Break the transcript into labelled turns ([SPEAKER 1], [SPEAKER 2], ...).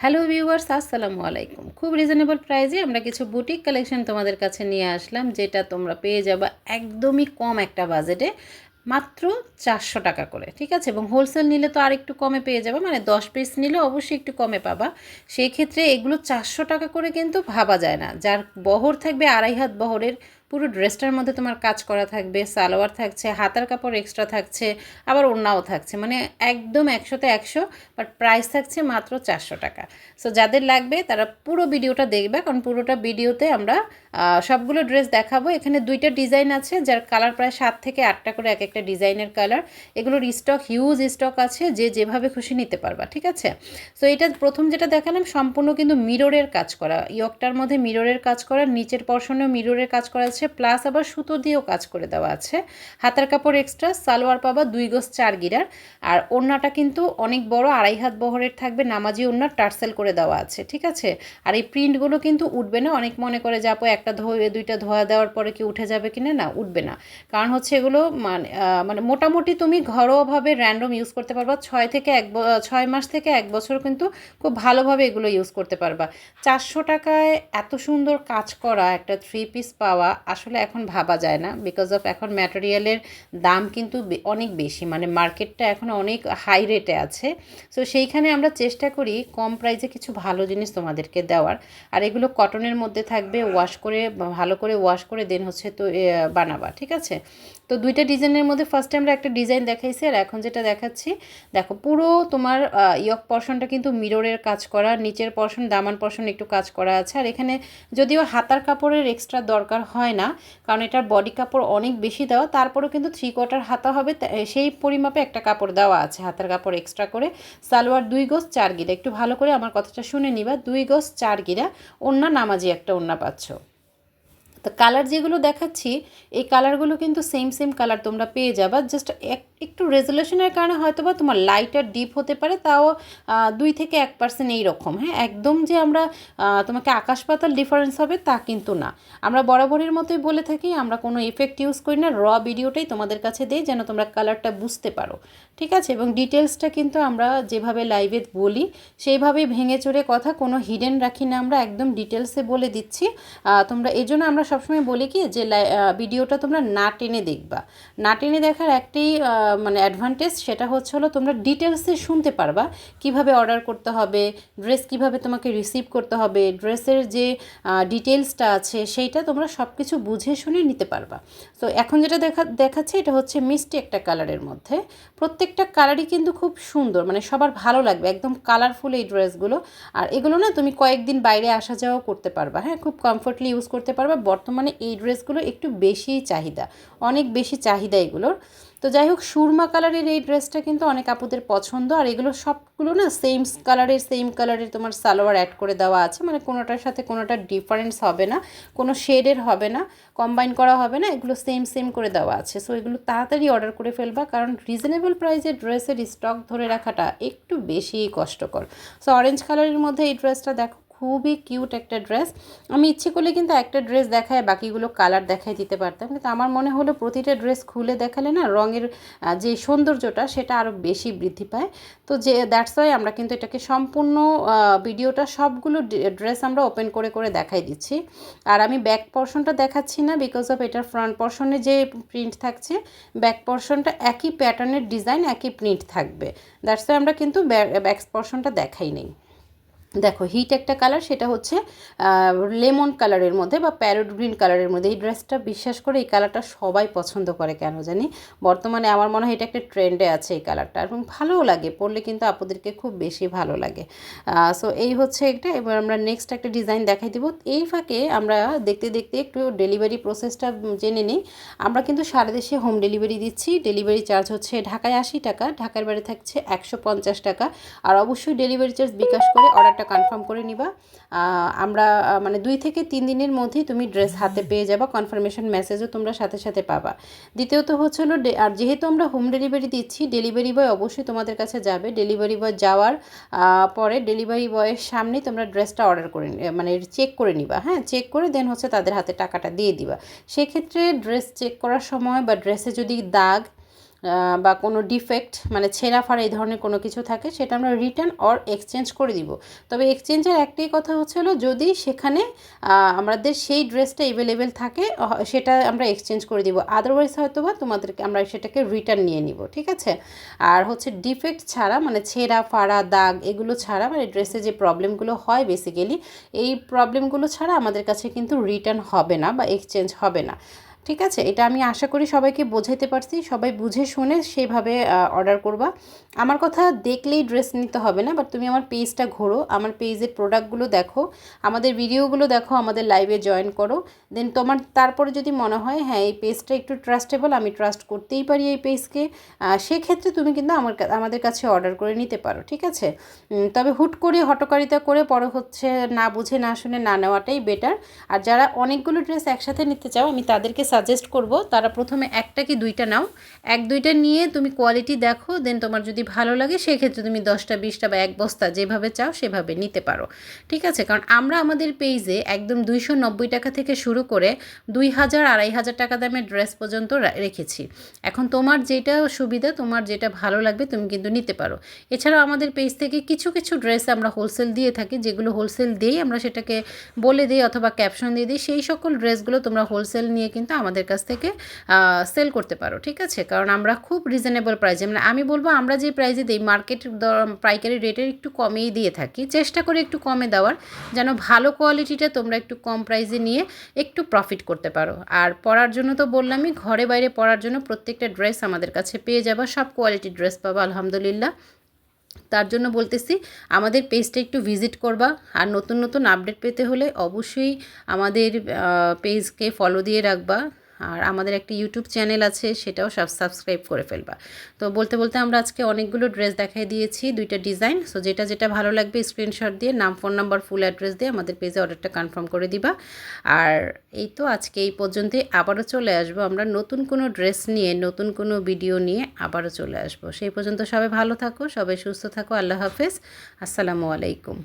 [SPEAKER 1] Hello viewers আসসালামু আলাইকুম। খুব রিজনেবল প্রাইজে আমরা কিছু বুটিক কালেকশন তোমাদের কাছে নিয়ে আসলাম, যেটা তোমরা পেয়ে যাবা একদমই কম একটা বাজেটে মাত্র চারশো টাকা করে, ঠিক আছে? এবং হোলসেল নিলে তো আর একটু কমে পেয়ে যাবে মানে দশ পিস নিলে অবশ্যই একটু কমে পাবা। সেই ক্ষেত্রে এগুলো চারশো টাকা করে কিন্তু ভাবা যায় না। যার বহর থাকবে আড়াই হাত বহরের পুরো ড্রেসটার মধ্যে তোমার কাজ করা থাকবে, সালোয়ার থাকছে, হাতার কাপড় এক্সট্রা থাকছে, আবার ওড়নাও থাকছে। মানে একদম একশোতে একশো বাট প্রাইস থাকছে মাত্র চারশো টাকা। সো যাদের লাগবে তারা পুরো ভিডিওটা দেখবে, কারণ পুরোটা ভিডিওতে আমরা সবগুলো ড্রেস দেখাবো। এখানে দুইটা ডিজাইন আছে, যার কালার প্রায় সাত থেকে আটটা করে এক একটা ডিজাইনের কালার এগুলোর স্টক হিউজ স্টক আছে, যে যেভাবে খুশি নিতে পারবা, ঠিক আছে? সো এটা প্রথম যেটা দেখালাম, সম্পূর্ণ কিন্তু মিররের কাজ করা। ইয়কটার মধ্যে মিররের কাজ করা, নিচের পর্শনেও মিররের কাজ করা আছে প্লাস আবার সুতো দিয়েও কাজ করে দেওয়া আছে। হাতার কাপড় এক্সট্রা সালোয়ার পাবা, দুই গোস চার গিরার। আর ওড়নাটা কিন্তু অনেক বড়, আড়াই হাত বহরের থাকবে, নামাজি ওড়নার টার্সেল করে দেওয়া আছে, ঠিক আছে? আর এই প্রিন্টগুলো কিন্তু উঠবে না, অনেক মনে করে যাব একটা ধোয়ে, দুইটা ধোয়া দেওয়ার পরে কি উঠে যাবে কিনা? না, উঠবে না। কারণ হচ্ছে এগুলো মানে মানে মোটামুটি তুমি ঘরোয়াভাবে র্যান্ডম ইউজ করতে পারবা। ছয় থেকে এক ছয় মাস থেকে এক বছর কিন্তু খুব ভালোভাবে এগুলো ইউজ করতে পারবা। চারশো টাকায় এত সুন্দর কাজ করা একটা থ্রি পিস পাওয়া আসলে এখন ভাবা যায় না বিকজ অফ এখন ম্যাটেরিয়ালের দাম কিন্তু অনেক বেশি। মানে মার্কেটটা এখন অনেক হাই রেটে আছে। সো সেইখানে আমরা চেষ্টা করি কম প্রাইসে কিছু ভালো জিনিস তোমাদেরকে দেওয়ার। আর এগুলো কটনের মধ্যে থাকবে ওয়াশ করে, ভালো করে ওয়াশ করে দেন হচ্ছে তো বানাবা, ঠিক আছে? তো দুইটা ডিজাইনের মধ্যে ফার্স্টে আমরা একটা ডিজাইন দেখাইছি আর এখন যেটা দেখাচ্ছি, দেখো পুরো তোমার ইয়ক পর্শনটা কিন্তু মিররের কাজ করা, নিচের পর্শন দামান পর্শন একটু কাজ করা আছে। আর এখানে যদিও হাতার কাপড়ের এক্সট্রা দরকার হয় না, কারণ এটার বডি কাপড় অনেক বেশি দেওয়া, তারপরেও কিন্তু থ্রি কোয়ার্টার হাতা হবে সেই পরিমাপে একটা কাপড় দেওয়া আছে, হাতের কাপড় এক্সট্রা করে। সালোয়ার দুই গোস চার গিরা, একটু ভালো করে আমার কথাটা শুনে নিবা, দুই গোস চার গিরা ওন্না নামাজি একটা ওন্না পাচ্ছ। তো কালার যেগুলো দেখাচ্ছি, এই কালারগুলো কিন্তু সেম সেম কালার তোমরা পেয়ে যাবা। জাস্ট এক, একটু রেজুলেশনের কারণে হয়তো বা তোমার লাইট আর ডিপ হতে পারে, তাও দুই থেকে এক পার্সেন্ট এইরকম হ্যাঁ? একদম যে আমরা তোমাকে আকাশ পাতাল ডিফারেন্স হবে তা কিন্তু না। আমরা বরাবরের মতোই বলে থাকি, আমরা কোনো এফেক্ট ইউজ করি না র ভিডিওটাই তোমাদের কাছে দিই যেন তোমরা কালারটা বুঝতে পারো, ঠিক আছে? এবং ডিটেলসটা কিন্তু আমরা যেভাবে লাইভে বলি, সেইভাবেই ভেঙে চড়ে কথা, কোনো হিডেন রাখি না, আমরা একদম ডিটেলসে বলে দিচ্ছি। তোমরা এই জন্য আমরা সবসময় বলি কি যে ভিডিওটা তোমরা না টেনে দেখবা। না টেনে দেখার একটি মানে অ্যাডভান্টেজ সেটা হচ্ছে হলো তোমরা ডিটেলসে শুনতে পারবা কীভাবে অর্ডার করতে হবে ড্রেস কীভাবে তোমাকে রিসিভ করতে হবে ড্রেসের যে ডিটেলসটা আছে সেইটা তোমরা সব কিছু বুঝে শুনে নিতে পারবা। তো এখন যেটা দেখা, দেখাচ্ছে এটা হচ্ছে মিষ্টি একটা কালারের মধ্যে। প্রত্যেকটা কালারই কিন্তু খুব সুন্দর মানে সবার ভালো লাগবে, একদম কালারফুল এই ড্রেসগুলো আর এগুলো না তুমি কয়েকদিন বাইরে আসা যাওয়াও করতে পারবা হ্যাঁ? খুব কমফোর্টলি ইউজ করতে পারবা বর্তমানে এই ড্রেসগুলো একটু বেশিই চাহিদা, অনেক বেশি চাহিদা এগুলোর। তো যাই হোক, সুরমা কালারের এই ড্রেসটা কিন্তু অনেক আপুদের পছন্দ, আর এগুলো সবগুলো না সেম কালারের সেম কালারের তোমার সালোয়ার অ্যাড করে দেওয়া আছে মানে কোনোটার সাথে কোনোটা ডিফারেন্স হবে না, কোনো শেডের হবে না কম্বাইন করা হবে না, এগুলো সেম সেম করে দেওয়া আছে। সো এগুলো তাড়াতাড়ি অর্ডার করে ফেলবা, কারণ রিজনেবল প্রাইসে ড্রেসের স্টক ধরে রাখাটা একটু বেশিই কষ্টকর। সো অরেঞ্জ কালারের মধ্যে এই ড্রেসটা দেখো খুবই কিউট একটা ড্রেস। আমি ইচ্ছে করলে কিন্তু একটা ড্রেস দেখায়, বাকিগুলো কালার দেখাই দিতে পারতাম। কিন্তু আমার মনে হলো প্রতিটা ড্রেস খুলে দেখালে না রঙের যে সৌন্দর্যটা সেটা আরও বেশি বৃদ্ধি পায়। তো যে দ্যাটস ওয়াই আমরা কিন্তু এটাকে সম্পূর্ণ ভিডিওটা সবগুলো ড্রেস আমরা ওপেন করে করে দেখাই দিচ্ছি। আর আমি ব্যাক পর্শনটা দেখাচ্ছি না বিকজ অফ এটার ফ্রন্ট পর্শনে যে প্রিন্ট থাকছে ব্যাক পর্শনটা একই প্যাটার্নের ডিজাইন একই প্রিন্ট থাকবে। দ্যাটস ওয়াই আমরা কিন্তু ব্যাক পর্শনটা দেখাই নেই। দেখো হিট একটা কালার সেটা হচ্ছে লেমন কালারের মধ্যে বা প্যারোট গ্রিন কালারের মধ্যে। এই ড্রেসটা বিশ্বাস করে এই কালারটা সবাই পছন্দ করে কেন জানি? বর্তমানে আমার মনে হয় এটা একটা ট্রেন্ডে আছে এই কালারটা এবং ভালোও লাগে, পরলে কিন্তু আপুদেরকে খুব বেশি ভালো লাগে। সো এই হচ্ছে একটা, এবার আমরা নেক্সট একটা ডিজাইন দেখাই দিব। এই ফাঁকে আমরা দেখতে দেখতে একটু ডেলিভারি প্রসেসটা জেনে নিই। আমরা কিন্তু সারা দেশে হোম ডেলিভারি দিচ্ছি। ডেলিভারি চার্জ হচ্ছে ঢাকায় আশি টাকা, ঢাকার বাড়ি থাকছে একশো পঞ্চাশ টাকা। আর অবশ্যই ডেলিভারি চার্জ বিকাশ করে অর্ডারটা কনফার্ম করে নিবা। আমরা মানে দুই থেকে তিন দিনের মধ্যেই তুমি ড্রেস হাতে পেয়ে যাবা কনফার্মেশন মেসেজও তোমরা সাথে সাথে পাবা। দ্বিতীয়ত হচ্ছে হলো আর যেহেতু আমরা হোম ডেলিভারি দিচ্ছি ডেলিভারি বয় অবশ্যই তোমাদের কাছে যাবে। ডেলিভারি বয় যাওয়ার পরে ডেলিভারি বয়ের সামনেই তোমরা ড্রেসটা অর্ডার করে মানে চেক করে নিবা। হ্যাঁ চেক করে দেন হচ্ছে তাদের হাতে টাকাটা দিয়ে দিবা। সেক্ষেত্রে ড্রেস চেক করার সময় বা ড্রেসে যদি দাগ বা কোনো ডিফেক্ট মানে ছেঁড়া ফাড়া এই ধরনের কোনো কিছু থাকে, সেটা আমরা রিটার্ন অর এক্সচেঞ্জ করে দিব। তবে এক্সচেঞ্জের একটাই কথা হচ্ছে হলো, যদি সেখানে আমাদের সেই ড্রেসটা অ্যাভেলেবেল থাকে সেটা আমরা এক্সচেঞ্জ করে দিব। আদারওয়াইজ হয়তো বা তোমাদেরকে, আমরা সেটাকে রিটার্ন নিয়ে নিব, ঠিক আছে? আর হচ্ছে ডিফেক্ট ছাড়া মানে ছেঁড়া ফাড়া, দাগ, এগুলো ছাড়া মানে ড্রেসে যে প্রবলেমগুলো হয় বেসিক্যালি এই প্রবলেমগুলো ছাড়া আমাদের কাছে কিন্তু রিটার্ন হবে না বা এক্সচেঞ্জ হবে না। ঠিক আছে? এটা আমি আশা করি সবাইকে বোঝাইতে পারছি। সবাই বুঝে শুনে সেভাবে অর্ডার করবা। আমার কথা দেখলেই ড্রেস নিতে হবে না বাট তুমি আমার পেজটা ঘোরো। আমার পেজের প্রোডাক্টগুলো দেখো। আমাদের ভিডিওগুলো দেখো, আমাদের লাইভে জয়েন করো। দেন তোমার, তারপরে যদি মনে হয় হ্যাঁ এই পেজটা একটু ট্রাস্টেবল আমি ট্রাস্ট করতেই পারি এই পেজকে সেক্ষেত্রে তুমি কিন্তু আমার আমাদের কাছে অর্ডার করে নিতে পারো, ঠিক আছে? তবে হুট করে হটকারিতা করে পরে হচ্ছে না বুঝে, না শুনে, না নেওয়াটাই বেটার আর যারা অনেকগুলো ড্রেস একসাথে নিতে চাও, আমি তাদেরকে সাজেস্ট করব, তারা প্রথমে একটা কি দুইটা নাও। এক দুইটা নিয়ে তুমি কোয়ালিটি দেখো দেন তোমার যদি ভালো লাগে সেক্ষেত্রে তুমি দশটা, বিশটা বা এক বস্তা যেভাবে চাও সেভাবে নিতে পারো। ঠিক আছে? কারণ আমরা আমাদের পেজে একদম দুইশো নব্বই টাকা থেকে শুরু করে দুই হাজার আড়াই হাজার টাকা দামের ড্রেস পর্যন্ত রেখেছি। এখন তোমার যেটা সুবিধা, তোমার যেটা ভালো লাগবে তুমি কিন্তু নিতে পারো। এছাড়াও আমাদের পেজ থেকে কিছু কিছু ড্রেস আমরা হোলসেল দিয়ে থাকি, যেগুলো হোলসেল দিয়েই আমরা সেটাকে বলে দিই অথবা ক্যাপশন দিয়ে দিই, সেই সকল ড্রেসগুলো তোমরা হোলসেল নিয়ে কিন্তু আমাদের কাছ থেকে সেল করতে পারো, ঠিক আছে? কারণ আমরা খুব রিজনেবল প্রাইসে মানে আমি বলব আমরা যে প্রাইসে দিই মার্কেট পাইকারি রেটের একটু কমেই দিয়ে থাকি। চেষ্টা করি একটু কমে দেওয়ার, যেন ভালো কোয়ালিটিটা তোমরা একটু কম প্রাইসে নিয়ে একটু প্রফিট করতে পারো। আর পরার জন্য তো বললামই, ঘরে বাইরে পরার জন্য প্রত্যেকটা ড্রেস আমাদের কাছে পেয়ে যাবা, সব কোয়ালিটির ড্রেস পাবো, আলহামদুলিল্লাহ। তার জন্য বলতেছি, আমাদের পেজটা একটু ভিজিট করবা। আর নতুন নতুন আপডেট পেতে হলে অবশ্যই আমাদের পেজকে ফলো দিয়ে রাখবা। আর আমাদের একটা ইউটিউব চ্যানেল আছে, সেটাও সব সাবস্ক্রাইব করে ফেলবা। তো বলতে বলতে আমরা আজকে অনেকগুলো ড্রেস দেখাই দিয়েছি, দুইটা ডিজাইন সো যেটা যেটা ভালো লাগবে স্ক্রিনশট দিয়ে, নাম ফোন নাম্বার ফুল অ্যাড্রেস দিয়ে আমাদের পেজে অর্ডারটা কনফার্ম করে দিবা। আর এই তো আজকে এই পর্যন্তই, আবারও চলে আসব আমরা নতুন কোনো ড্রেস নিয়ে, নতুন কোনো ভিডিও নিয়ে আবারও চলে আসব। সেই পর্যন্ত সবাই ভালো থাকো, সবাই সুস্থ থাকো, আল্লাহ হাফেজ, আসসালামু আলাইকুম।